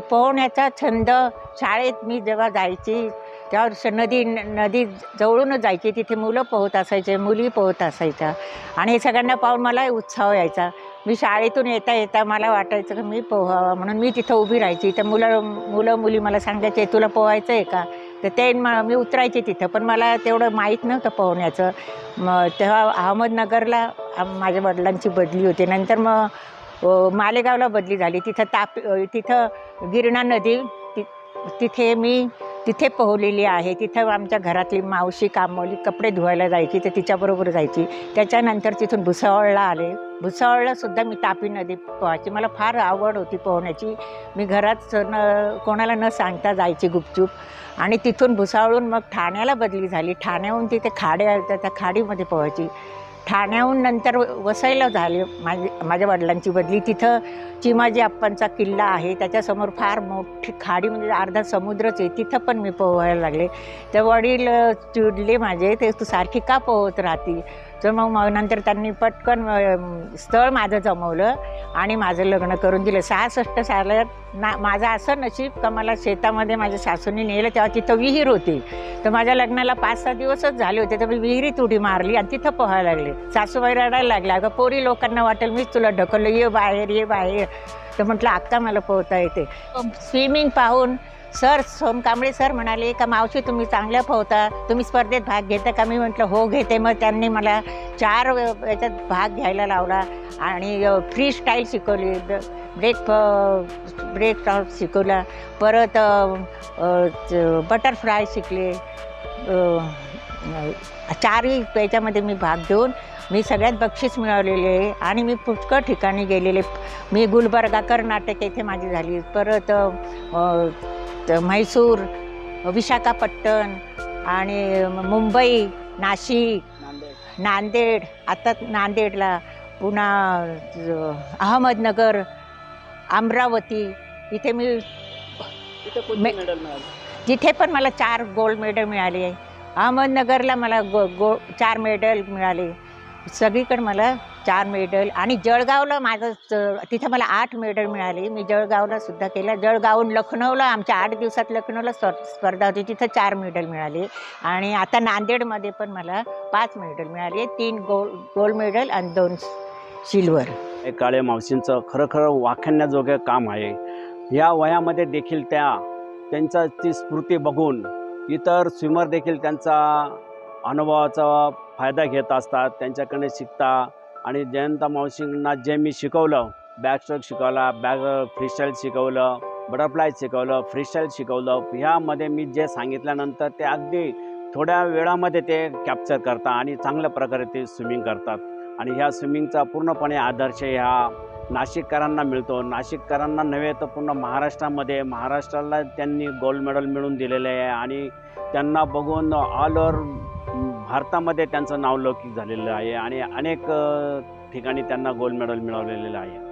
पोहण्याचा छंद शाळेत मी जेव्हा जायची तेव्हा श- नदी नदी जवळूनच जायची. तिथे मुलं पोहत असायचे मुली पोहत असायच्या. आणि हे सगळ्यांना पाहून मला उत्साह यायचा. मी शाळेतून येता येता मला वाटायचं की मी पोहावं म्हणून मी तिथं उभी राहायची. तर मुलं मुलं मुली मला सांगायचे तुला पोहायचं आहे का? तर ते म- मी उतरायचे तिथं. पण मला तेवढं माहीत नव्हतं पोहण्याचं. मग तेव्हा अहमदनगरला माझ्या वडिलांची बदली होती. नंतर मग मालेगावला बदली झाली. तिथं ताप तिथं गिरणा नदी ति तिथे मी तिथे पोहलेली आहे. तिथं आमच्या घरातली मावशी कामवली कपडे धुवायला जायची तर तिच्याबरोबर जायची. त्याच्यानंतर तिथून भुसावळला आले. भुसावळलासुद्धा मी तापी नदी पोहायची. मला फार आवड होती पोहण्याची. मी घरात न कोणाला न सांगता जायची गुपचूप. आणि तिथून भुसावळून मग ठाण्याला बदली झाली. ठाण्याहून तिथे खाडे आहेत त्या खाडीमध्ये पोहायची. ठाण्याहून नंतर वसईला झाले. माझे माझ्या वडिलांची बदली तिथं चिमाजी आप्पांचा किल्ला आहे. त्याच्यासमोर फार मोठी खाडी म्हणजे अर्धा समुद्रच आहे. तिथं पण मी पोहायला लागले. तर वडील चिडले माझे. ते तू सारखी का पोहत राहती? तर मग मग नंतर त्यांनी पटकन स्थळ माझं जमवलं आणि माझं लग्न करून दिलं. सहासष्ट सालात ना माझं असं नशीब का मला शेतामध्ये माझ्या सासूने नेलं तेव्हा तिथं विहीर होती. तर माझ्या लग्नाला पाच सहा दिवसच झाले होते तर मी विहिरीत उडी मारली आणि तिथं पोहायला लागले. सासूबाई रडायला लागल्या अगं पोरी लोकांना वाटेल मीच तुला ढकललं ये बाहेर ये बाहेर. तर म्हटलं आत्ता मला पोहता येते. स्विमिंग पाहून सर सोन कांबळे सर म्हणाले का मावशी तुम्ही चांगल्या पोहता तुम्ही स्पर्धेत भाग घेता का? मी म्हटलं हो घेते. मग त्यांनी मला चार याच्यात भाग घ्यायला लावला आणि फ्री स्टाईल शिकवली. ब्रेक ब्रेक शिकवला. परत बटरफ्लाय शिकले. चारही याच्यामध्ये मी भाग घेऊन मी सगळ्यात बक्षीस मिळवलेले आहे. आणि मी पुष्कळ ठिकाणी गेलेले. मी गुलबर्गा कर्नाटक येथे माझी झाली. परत म्हैसूर विशाखापट्टण आणि मुंबई नाशिक नांदेड. आता नांदेडला पुन्हा अहमदनगर अमरावती इथे मी मे- जिथे पण मला चार गोल्ड मेडल मिळाले. आहे अहमदनगरला मला गो गो चार मेडल मिळाले. सगळीकडे मला चार मेडल आणि जळगावला माझं तिथं मला आठ मेडल मिळाली. मी जळगावला सुद्धा केलं. जळगावहून लखनौला आमच्या आठ दिवसात लखनौला स्पर स्पर्धा होती. तिथं चार मेडल मिळाले. आणि आता नांदेडमध्ये पण मला पाच मेडल मिळाले. तीन गोल्ड गोल्ड मेडल आणि दोन सिल्वर काळे मावशींचं खरं खरं काम आहे. या वयामध्ये देखील त्या त्यांचा ती स्फूर्ती बघून इतर स्विमर देखील त्यांचा अनुभवाचा फायदा घेत असतात त्यांच्याकडे शिकता आणि जयंता मावशींना जे मी शिकवलं बॅकस्ट्रोक शिकवला बॅग फ्रीस्टाईल शिकवलं बटरफ्लाय शिकवलं फ्रीस्टाईल शिकवलं ह्यामध्ये मी जे सांगितल्यानंतर ते अगदी थोड्या वेळामध्ये ते कॅप्चर करतात आणि चांगल्या प्रकारे ते स्विमिंग करतात. आणि ह्या स्विमिंगचा पूर्णपणे आदर्श ह्या नाशिककरांना मिळतो. नाशिककरांना नव्हे तर पूर्ण महाराष्ट्रामध्ये महाराष्ट्राला त्यांनी गोल्ड मेडल मिळवून दिलेले आहे आणि त्यांना बघून ऑल ओव्हर भारतामध्ये त्यांचं नावलौकिक झालेलं आहे आणि अनेक ठिकाणी त्यांना गोल्ड मेडल मिळवलेलं आहे.